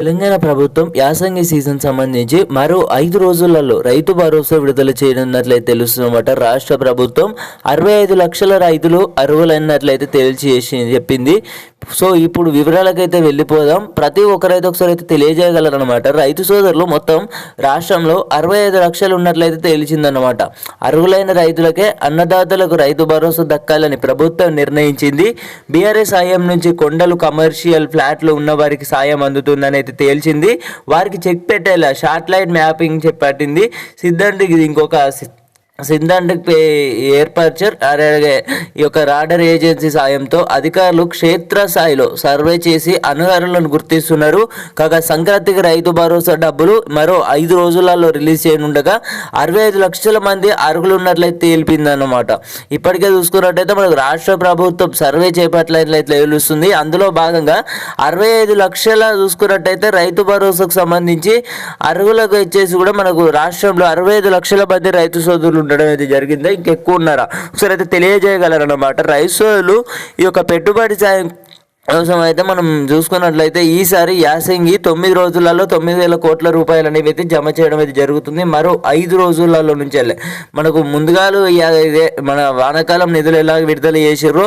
తెలంగాణ ప్రభుత్వం యాసంగి సీజన్ సంబంధించి మరో ఐదు రోజులలో రైతు భరోసా విడుదల చేయనున్నట్లయితే తెలుస్తున్నమాట రాష్ట్ర ప్రభుత్వం అరవై ఐదు లక్షల రైతులు అర్హులైనట్లయితే తేల్చి చేసి చెప్పింది. సో ఇప్పుడు వివరాలకైతే వెళ్ళిపోదాం. ప్రతి ఒక్కరైతే ఒకసారి అయితే తెలియజేయగలరనమాట రైతు సోదరులు మొత్తం రాష్ట్రంలో అరవై ఐదు లక్షలు ఉన్నట్లయితే తేల్చిందన్నమాట. అర్హులైన రైతులకే అన్నదాతలకు రైతు భరోసా దక్కాలని ప్రభుత్వం నిర్ణయించింది. బీఆర్ఎస్ సాయం నుంచి కొండలు కమర్షియల్ ఫ్లాట్లు ఉన్న వారికి సాయం అందుతుందని అయితే తేల్చింది. వారికి చెక్ పెట్టేలా శాటిలైట్ మ్యాపింగ్ చెప్పట్టింది సిద్ధండికి ఇది ఇంకొక సి- సింధాంటిక్ అలాగే ఈ యొక్క రాడర్ ఏజెన్సీ సాయంతో అధికారులు క్షేత్రస్థాయిలో సర్వే చేసి అనర్హులను గుర్తిస్తున్నారు. కాగా సంక్రాంతికి రైతు భరోసా డబ్బులు మరో ఐదు రోజులలో రిలీజ్ చేయనుండగా అరవై ఐదు లక్షల మంది అర్హులు ఉన్నట్లయితే తేలిపిందన్నమాట. ఇప్పటికే చూసుకున్నట్టయితే మనకు రాష్ట్ర ప్రభుత్వం సర్వే చేపట్టినట్లయితే తెలుస్తుంది. అందులో భాగంగా అరవై ఐదు లక్షల చూసుకున్నట్టయితే రైతు భరోసాకు సంబంధించి అర్హులకు వచ్చేసి కూడా మనకు రాష్ట్రంలో అరవై ఐదు లక్షల మంది రైతు సోదరులు ఉండడం అయితే జరిగిందా? ఇంకెక్కువ ఉన్నారా ఒకసారి అయితే తెలియజేయగలరన్నమాట. రైతు ఈ యొక్క పెట్టుబడి సాయం అంశం అయితే మనం చూసుకున్నట్లయితే ఈసారి యాసంగి తొమ్మిది రోజులలో తొమ్మిది వేల కోట్ల రూపాయలు అనేవి అయితే జమ చేయడం అయితే జరుగుతుంది. మరో ఐదు రోజులలో నుంచి వెళ్ళే మనకు ముందుగాలు ఇదే మన వానాకాలం నిధులు ఎలా విడుదల చేసారో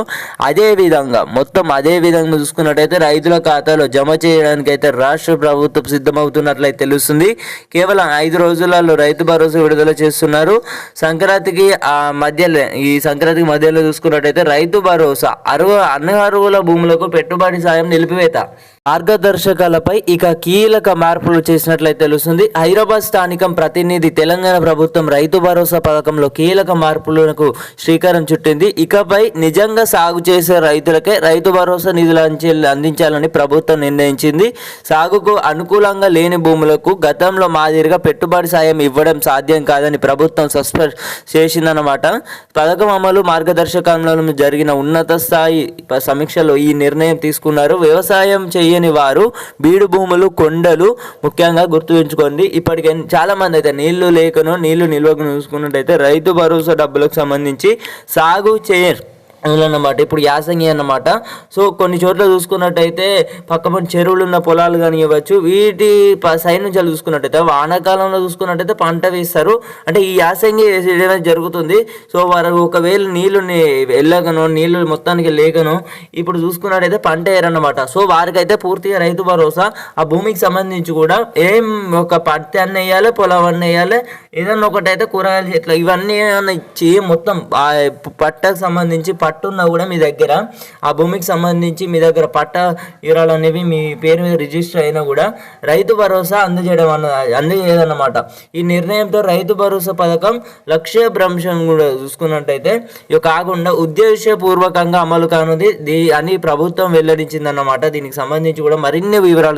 అదే విధంగా మొత్తం అదే విధంగా చూసుకున్నట్టయితే రైతుల ఖాతాలో జమ చేయడానికి అయితే రాష్ట్ర ప్రభుత్వం సిద్ధమవుతున్నట్లయితే తెలుస్తుంది. కేవలం ఐదు రోజులలో రైతు భరోసా విడుదల చేస్తున్నారు. సంక్రాంతికి ఆ మధ్యలో ఈ సంక్రాంతికి మధ్యలో చూసుకున్నట్టయితే రైతు భరోసా అరువు అనర్హుల భూములకు పెట్టి పెట్టుబడి సాయం నిలిపివేత మార్గదర్శకాలపై ఇక కీలక మార్పులు చేసినట్లయితే తెలుస్తుంది. హైదరాబాద్ స్థానికం ప్రతినిధి తెలంగాణ ప్రభుత్వం రైతు భరోసా పథకంలో కీలక మార్పులకు శ్రీకారం చుట్టింది. ఇకపై నిజంగా సాగు చేసే రైతులకే రైతు భరోసా నిధులు అందించాలని ప్రభుత్వం నిర్ణయించింది. సాగుకు అనుకూలంగా లేని భూములకు గతంలో మాదిరిగా పెట్టుబడి సాయం ఇవ్వడం సాధ్యం కాదని ప్రభుత్వం సస్పెండ్ చేసిందన్నమాట. పథకం అమలు మార్గదర్శకంలో జరిగిన ఉన్నత స్థాయి సమీక్షలో ఈ నిర్ణయం తీసుకున్నారు. వ్యవసాయం తెలియని వారు బీడు భూములు కొండలు ముఖ్యంగా గుర్తుంచుకోండి ఇప్పటికే చాలా మంది అయితే నీళ్ళు లేకను నీళ్ళు నిల్వకు చూసుకున్నట్టయితే రైతు భరోసా డబ్బులకు సంబంధించి సాగు అందులో అన్నమాట. ఇప్పుడు యాసంగి అన్నమాట. సో కొన్ని చోట్ల చూసుకున్నట్టయితే పక్కన చెరువులు ఉన్న పొలాలు కానీ ఇవ్వచ్చు వీటి ప- సైడ్ నుంచి చూసుకున్నట్టయితే వానాకాలంలో చూసుకున్నట్టయితే పంట వేస్తారు. అంటే ఈ యాసంగి వేసేది జరుగుతుంది. సో వారు ఒకవేళ నీళ్ళు వెళ్ళగను నీళ్ళు మొత్తానికి లేకను ఇప్పుడు చూసుకున్నట్టయితే పంట వేయరన్నమాట సో వారికైతే పూర్తిగా రైతు భరోసా. ఆ భూమికి సంబంధించి కూడా ఏం ఒక పత్తి అన్న వేయాలి పొలం అన్న వేయాలి ఏదన్నా ఒకటైతే కూరగాయలు చెట్లు ఇవన్నీ ఏమన్నా ఇచ్చి మొత్తం పట్టకు సంబంధించి పట్టున్నా కూడా మీ దగ్గర. ఆ భూమికి సంబంధించి మీ దగ్గర పట్ట వివరాలు అనేవి మీ పేరు మీద రిజిస్టర్ అయినా కూడా రైతు భరోసా అందజేయడం అన్న అందజేయదన్నమాట ఈ నిర్ణయంతో రైతు భరోసా పథకం లక్ష్య భ్రంశం కూడా చూసుకున్నట్టయితే ఇవి కాకుండా ఉద్దేశపూర్వకంగా అమలు కానుంది. దీ అని ప్రభుత్వం వెల్లడించిందన్నమాట. దీనికి సంబంధించి కూడా మరిన్ని వివరాలు